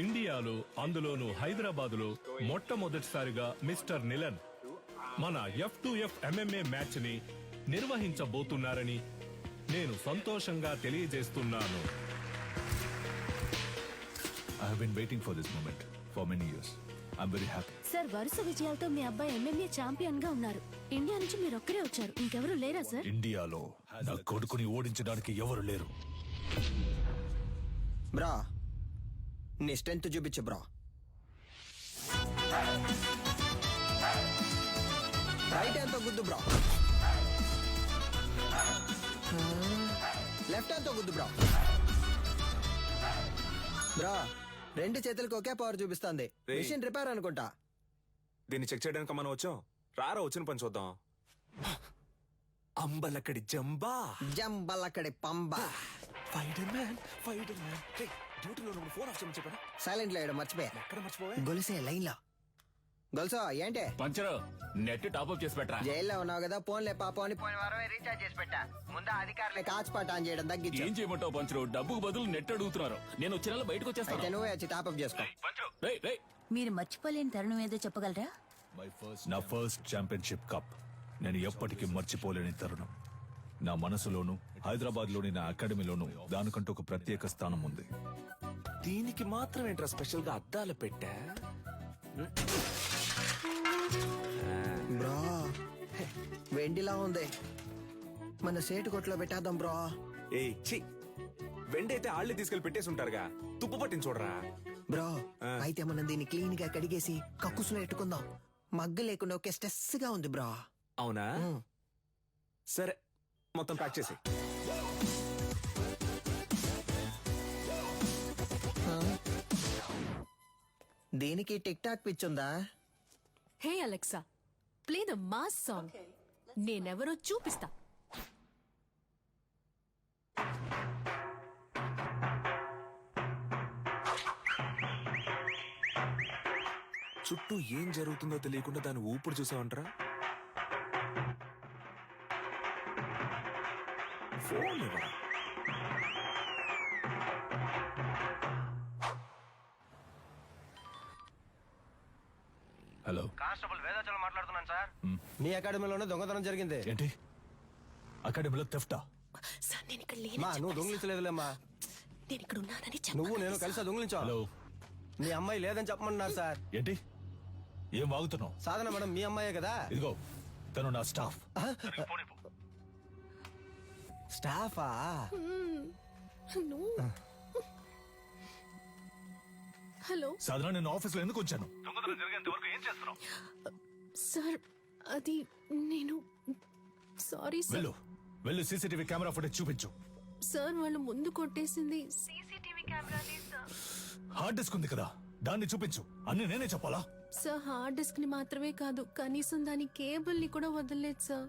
ఇండియాలో అందులోను హైదరాబాదులో మొట్టమొదటిసారిగా మిస్టర్ నిలన్ మన ఎఫ్ టు ఎఫ్ ఎంఎంఏ మ్యాచ్ని నిర్వహించబోతున్నారని నేను సంతోషంగా తెలియజేస్తున్నాను. I have been waiting for this moment for many years. I'm very happy. Sir వరుస విజయాలతో మీ అబ్బాయి ఎంఎంఏ ఛాంపియన్గా ఉన్నారు. ఇండియా నుంచి మీరు ఒక్కరే వచ్చారు. ఇంకెవరు లేరా సార్? ఇండియాలో నా కొడుకుని ఓడించడానికి ఎవరు లేరు? బ్రా నీ స్ట్రెంత్ చూపించు బ్రా. రైట్ హ్యాండ్తో గుద్దు బ్రా. లెఫ్ట్ హ్యాండ్తో గుద్దు బ్రా. బ్రా రెండు చేతులకు ఒకే పవర్ చూపిస్తుంది. రేయ్. మిషన్ రిపేర్ అనుకుంటా. దీన్ని చెక్ చేయడానికి మనం వచ్చాం రారా వచ్చిన పని చూద్దాం. అంబలక్కడి జంబా. Jambalakadi Pamba. Spider man spider man డ్యూటీలో ఉన్నప్పుడు ఫోన్ ఆఫ్ చేయమని చెప్పాను సైలెంట్లో వేయడం మర్చిపోయా. ఎక్కడ మర్చిపోవా? గొలుసే లైన్లో గొలుసో ఏంటి? పంచరు నెట్ చేసి పెట్టరా. జైల్లో ఉన్నావు కదా ఫోన్లే పాపం అని పోయిన వారమే రీఛార్జ్ చేసి పెట్టా. ముందు అధికారులే కాచిపాట ఆన్ చేయడం తగ్గించు. ఏం చేయమంటావు పంచరు? డబ్బుకు బదులు నెట్ అడుగుతున్నారు. నేను వచ్చిన నెల బయటకు అయితే వచ్చేస్తాను నువ్వే వచ్చి టాప్అప్ చేసుకో. రేయ్, రేయ్. మీరు మర్చిపోలేని తరుణం ఏదో చెప్పగలరా? నా ఫస్ట్ ఛాంపియన్షిప్ కప్ నేను ఎప్పటికీ మర్చిపోలేని తరుణం. నా మనసులోను హైదరాబాద్లోని నా అకాడమీలోను దానికంటూ ఒక ప్రత్యేక స్థానం ఉంది. దీనికి మాత్రం ఏంట్రా స్పెషల్గా అద్దాలు పెట్టా? బ్రో వెండిలా ఉంది. మన సేటు కొట్లో పెట్టేద్దాం బ్రో. ఏ చి వెండైతే ఆళ్ళే తీసుకెళ్ళి పెట్టేసి ఉంటారుగా తుప్పు పట్టించి చూడరా. బ్రో ఆ. అయితే మనం దీన్ని క్లీన్గా కడిగేసి కక్కుసులో పెట్టుకుందాం మగ్గు లేకుండా ఒకే స్ట్రెస్గా ఉంది బ్రో. అవునా? సరే మొత్తం ప్యాక్ చేసి దీనికి tick talk పిచ్చుందా? Hey Alexa play the mass song. నేనెవరో చూపిస్తా. చుట్టూ ఏం జరుగుతుందో తెలియకుండా దాని ఊపిరి చూసావంటరా? ఇవ్వరా హలో కానిస్టేబుల్ వేదాచలం మాట్లాడుతున్నాను సార్. నీ అకాడమీలోనే దొంగతనం జరిగింది. ఏంటి? అకాడమీలో తెఫ్టా సార్ నేను ఇక్కడ మా నువ్వు దొంగిలించలేదులేమ్మా. నేను ఇక్కడ ఉన్నానని నువ్వు చెప్పాను నేను కలిసి దొంగిలించావు హలో మీ అమ్మాయి లేదని చెప్పమన్నారు సార్. ఏంటి? ఏం వాగుతున్నావు? సాధన మేడం మీ అమ్మాయే కదా? ఇదిగో తను నా స్టాఫ్ స్టాఫా? నువ్వు హలో. సాధారణ నేను ఆఫీస్లో ఎందుకు వచ్చాను? సార్ అది నేను సారీ సార్. వెళ్ళు. వెళ్ళు సీసీటీవీ కెమెరా ఫుటేజ్ చూపించు. సార్ వాళ్ళు ముందు కొట్టేసింది. హార్డ్ డిస్క్ ఉంది కదా దాన్ని చూపించు. అన్ని నేనే చెప్పాలా? సార్ హార్డ్ డిస్క్ని మాత్రమే కాదు కనీసం దాని కేబుల్ని కూడా వదలలేదు సార్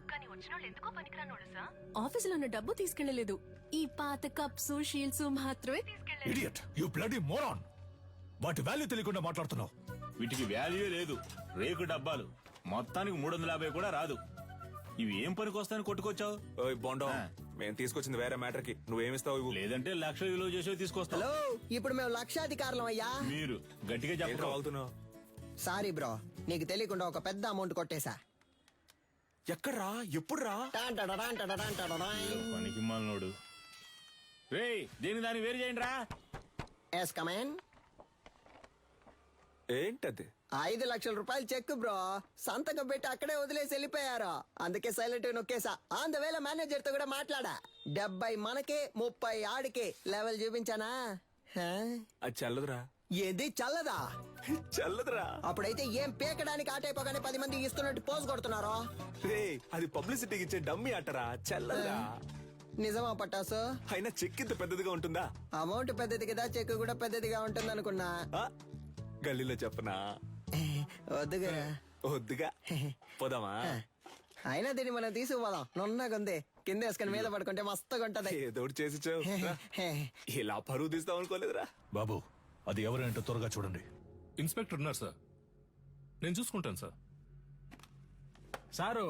ఆఫీసులో ఉన్న డబ్బు తీసుకెళ్ళలేదు ఈ పాత కప్స్ షీల్డ్స్ మాత్రమే తీసుకెళ్ళారు ఇడియట్ యు బ్లడీ మోరాన్ వాటి వాల్యూ తెలియకుండా మాట్లాడుతున్నావు. వీటికి వాల్యూ లేదు. రేకు డబ్బాలు. మొత్తానికి మూడు వందల యాభై కూడా రాదు. ఇవి ఏం పనికి వస్తాయని కొట్టుకొచ్చావు? ఓయ్ బొండం. మేము తీసుకొచ్చింది వేరే మ్యాటర్కి నువ్వేమిస్తావు ఇవ్వు? లేదంటే లక్ష విలువ చేసేవి తీసుకొస్తావు హలో ఇప్పుడు మేము లక్షాధికారులం అయ్యా. మీరు గట్టిగా వాగుతున్నావు? సారీ బ్రో నీకు తెలియకుండా ఒక పెద్ద అమౌంట్ కొట్టేశా. ఎక్కడ్రా? ఎప్పుడురా. పనికి మాలనోడు. దీని దాన్ని వేరు చేయండి రా ఎస్ కమేన్ ఏంటది? ఐదు లక్షల రూపాయలు చెక్ బ్రో సంతకం పెట్టి అక్కడే వదిలేసి వెళ్ళిపోయారు. అందుకే సైలెంట్ నొక్కేసా ఆన్ ద వేళ మేనేజర్తో కూడా మాట్లాడా. డెబ్బై మనకే ముప్పై ఆడికే. లెవెల్ చూపించానా? హా? అది చల్లదురా. ఏది చల్లదా? చల్లదురా. అప్పుడైతే ఏం పీకడానికి ఆటైపోగానే పది మంది ఇస్తున్నట్టు పోజ్ కొడుతున్నారో? రే అది పబ్లిసిటీకి ఇచ్చే డమ్మి అట్టరా చల్లదురా. నిజమా పట్టాసు? అయినా చెక్ ఇంత పెద్దదిగా ఉంటుందా? అమౌంట్ పెద్దది కదా చెక్ కూడా పెద్దదిగా ఉంటుంది అనుకున్నా ఆ? గల్లీలో చెప్పనా? వద్దుగా. వద్దుగా. పోదామా? అయినా దీన్ని మనం తీసుకుపోదాం. నున్నగుంది కింద వేసుకుని మీద పడుకుంటే మస్తుగా ఉంటది ఏదో ఒకటి చేసి. ఇలా పరువు తీస్తాం అనుకోలేదురా బాబు అది ఎవరంటే త్వరగా చూడండి. ఇన్స్పెక్టర్ ఉన్నారు సార్. నేను చూసుకుంటాను సార్. సారు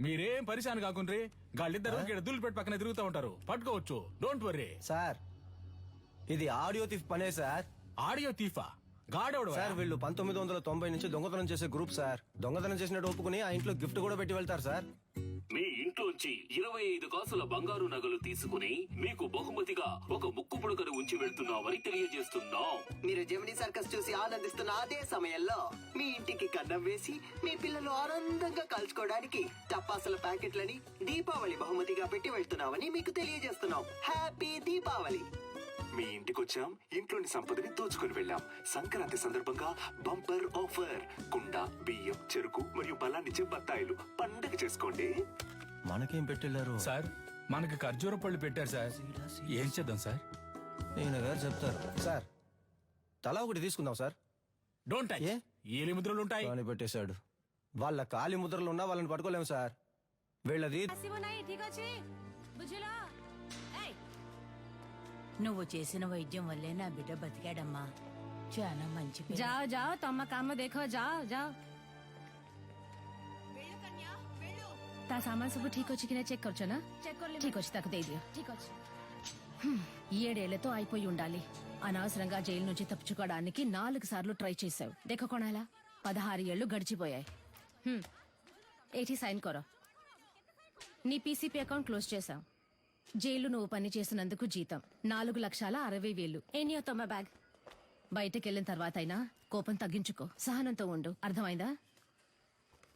మీరేం పరిశాన్ కాకుండ్రి? గాళ్ళిద్దరు ఇక్కడ దూలిపేట పక్కన తిరుగుతూ ఉంటారు. పట్టుకోవచ్చు. డోంట్ వర్రీ సార్ ఇది ఆడియో తీఫ్ పనే సార్. ఆడియో తీఫా? గాడెవడు సార్ వీళ్ళు పంతొమ్మిది వందల తొంభై నుంచి దొంగతనం చేసే గ్రూప్ సార్. దొంగతనం చేసినట్టు ఒప్పుకుని ఆ ఇంట్లో గిఫ్ట్ కూడా పెట్టి వెళ్తారు సార్. మీ ఇంట్లోంచి ఇరవై ఐదు కాసుల బంగారు నగలు తీసుకుని మీకు బహుమతిగా ఒక ముక్కు పుడకను ఉంచి వెళ్తున్నామని తెలియజేస్తున్నాం. మీరు జమినీ సర్కస్ చూసి ఆనందిస్తున్న అదే సమయంలో మీ ఇంటికి కన్నం వేసి మీ పిల్లలు ఆనందంగా కలుసుకోవడానికి టపాసుల ప్యాకెట్లని దీపావళి బహుమతిగా పెట్టి వెళ్తున్నామని మీకు తెలియజేస్తున్నాం. హ్యాపీ దీపావళి! మీ ఇంటికి వచ్చాం ఇంట్లోని సంపదని దోచుకుని వెళ్ళాం. సంక్రాంతి సందర్భంగా బంపర్ ఆఫర్. కుండ బియ్యం చెరుకు మరియు బలాన్నిచ్చే బత్తాయిలు పండగ చేసుకోండి. మనకేం పెట్టారు సార్ మనకి ఖర్జూర పళ్ళు పెట్టారు సార్. ఏం చేద్దాం సార్? నేను గారు చెప్తారు. సార్ తలా ఒకటి తీసుకుందాం సార్. డోంట్ ఏ? ఏలి ముద్రలు ఉంటాయి. అని పెట్టేశాడు. వాళ్ళ కాలి ముద్రలు ఉన్నా వాళ్ళని పట్టుకోలేము సార్. వీళ్ళది నువ్వు చేసిన వైద్యం వల్లే నా బిడ్డ బతికాడమ్మా. చాలా మంచి జా జా తమ్మ కామ దేఖో జా జా ତା ସାମାନ ସବୁ ଠିକ ଅଛି କି ନା చెక్ କରୁଛ ନା ଠିକ ଅଛି ତାକୁ ଦେଇଦିଅ ଠିକ ଅଛି ఏడేళ్లతో అయిపోయి ఉండాలి అనవసరంగా జైలు నుంచి తప్పించుకోవడానికి నాలుగు సార్లు ట్రై చేశావు దేఖ కొనాలా పదహారు ఏళ్లు గడిచిపోయాయి హ్మ్. ఏటి సైన్ కొరో నీ పీసీపీ అకౌంట్ క్లోజ్ చేశాం జైలు నువ్వు పని చేసినందుకు జీతం నాలుగు లక్షల అరవై వేలు ఎన్ని తొమ్మ బ్యాగ్ బయటకు వెళ్ళిన తర్వాత అయినా కోపం తగ్గించుకో సహనంతో ఉండు అర్థమైందా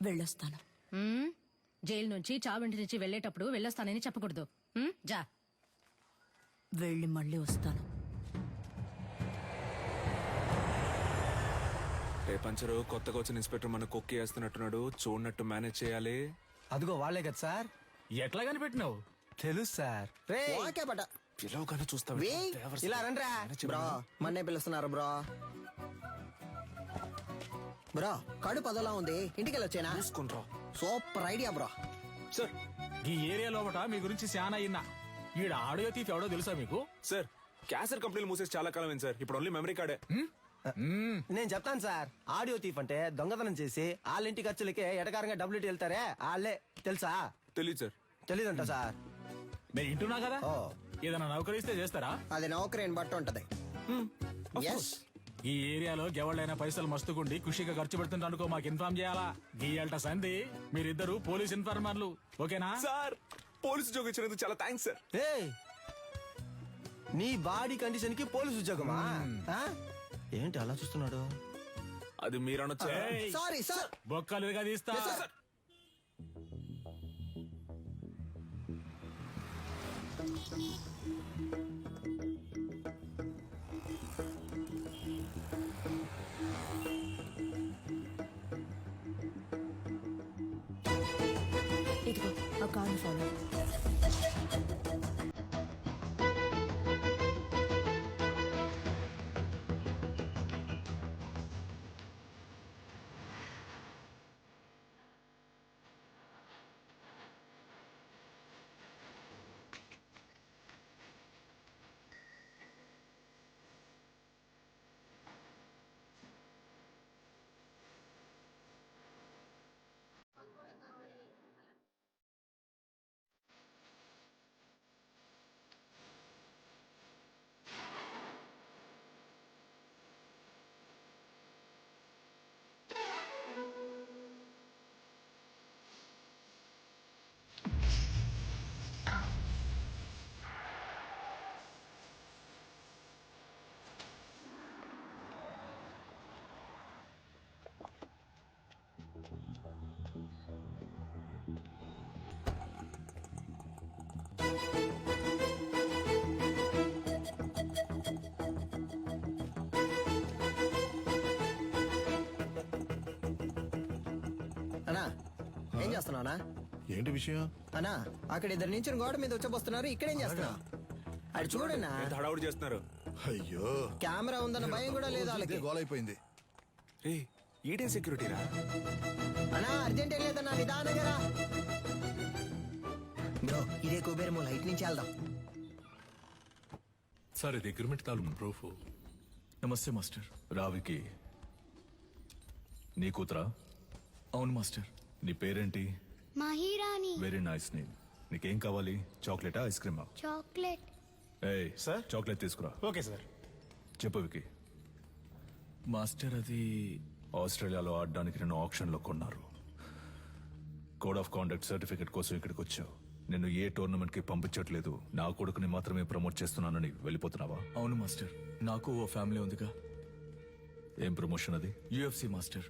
వెళ్ళొస్తాను మ్మ్? జైలు నుంచి చావింటి నుంచి వెళ్ళేటప్పుడు వెళ్ళొస్తానని చెప్పకూడదు? జా. వెళ్ళి మళ్ళీ వస్తాను. రే పంచరు కొత్తగా వచ్చిన ఇన్స్పెక్టర్ మన కొక్కి వేస్తున్నట్టున్నాడు. చూడనట్టు మేనేజ్ చేయాలి. అదిగో వాళ్ళే కదా సార్. ఎట్లా కనిపెట్టినావు? తెలుసు సార్. రే ఓకే బట. పిలవగానే చూస్తావు. ఇలా రండ్రా. బ్రో మన్నే పిలుస్తున్నారు బ్రో. బ్రో కడు పదలా ఉంది. ఇంటికి వెళ్ళొచ్చేనా చూసుకుంట్రా. Super idea bro. సార్. ఈ ఏరియా లోపట మీ గురించి చాలా ఇన్నా ఈడ ఆడియో తీఫ్ ఎవడో తెలుసా మీకు? సార్ క్యాన్సర్ కంపెనీలు మూసేసి చాలా కాలం అయింది సార్. ఇప్పుడు ఓన్లీ మెమరీ కార్డే నేను చెప్తాను సార్. ఆడియో తీఫ్ అంటే దొంగతనం చేసి వాళ్ళ ఇంటి ఖర్చులకే ఎటకారంగా డబ్బులు వెళ్తారే? వాళ్ళే. తెలుసా? తెలియదు సార్. తెలీదంట సార్. నేను ఇంటున్నా కదా? ఓ. ఏదైనా నౌకరిస్తే చేస్తారా? అది నౌకరీని బట్టి ఉంటది. ఎస్ ఈ ఏరియాలో ఎవళ్ళైనా పైసలు మస్తుకుండి ఖుషిగా ఖర్చు పెడుతుంటే అనుకో మాకు ఇన్ఫార్మ్ చేయాలా? గీయాలట సంధి మీరిద్దరు పోలీస్ ఇన్ఫార్మర్లు ఓకేనా? సార్ పోలీసు జోగి ఇచ్చినందుకు చాలా థ్యాంక్స్ సార్. ఏయ్ నీ బాడీ కండిషన్కి పోలీస్ ఉద్యోగమా? ఆ? ఏంటి అలా చూస్తున్నాడు? అది మీరు అనొచ్చా ఏయ్, సారీ సార్. బొక్కలుగా తీస్తా. ఇదిగో ఆ అన్నా ఏం చేస్తున్నావునా ఏంటి విషయం? అన్నా అక్కడ ఇద్దరు నుంచి గోడ మీద వచ్చబోస్తున్నారు ఇక్కడేం చేస్తున్నావు? అది ఎంత హడావుడి చేస్తున్నారు? అయ్యో. కెమెరా ఉందన్న భయం కూడా లేదు వాళ్ళకి. గోలైపోయింది. రే ఈడే సెక్యూరిటీరా? అన్నా అర్జెంట్ ఏం లేదన్నా నిదానంగా రా. బ్రో ఇదే కుబేరము లైట్ నుంచి వెళ్దాం. సార్ ఇది అగ్రిమెంట్ తాలూకు ప్రూఫ్. నమస్తే మాస్టర్. రావికి. నీ కూతురా? అవును మాస్టర్. నీ పేరేంటి? మాహిరాని వెరీ నైస్ నేమ్ నీకేం కావాలి? చాక్లెటా ఐస్ క్రీమా? చాక్లెట్. ఏయ్ సార్? చాక్లెట్ తీసుకురా. Okay sir. చెప్పు వికి. మాస్టర్ అది ఆస్ట్రేలియాలో ఆడడానికి నేను ఆప్షన్లో కొన్నారు. కోడ్ ఆఫ్ కాండక్ట్ సర్టిఫికెట్ కోసం ఇక్కడికి వచ్చావు నిన్ను ఏ టోర్నమెంట్కి పంపించట్లేదు. నా కొడుకుని మాత్రమే ప్రమోట్ చేస్తున్నానని వెళ్ళిపోతున్నావా? అవును మాస్టర్. నాకు ఓ ఫ్యామిలీ ఉందిగా. ఏం ప్రమోషన్ అది? UFC master.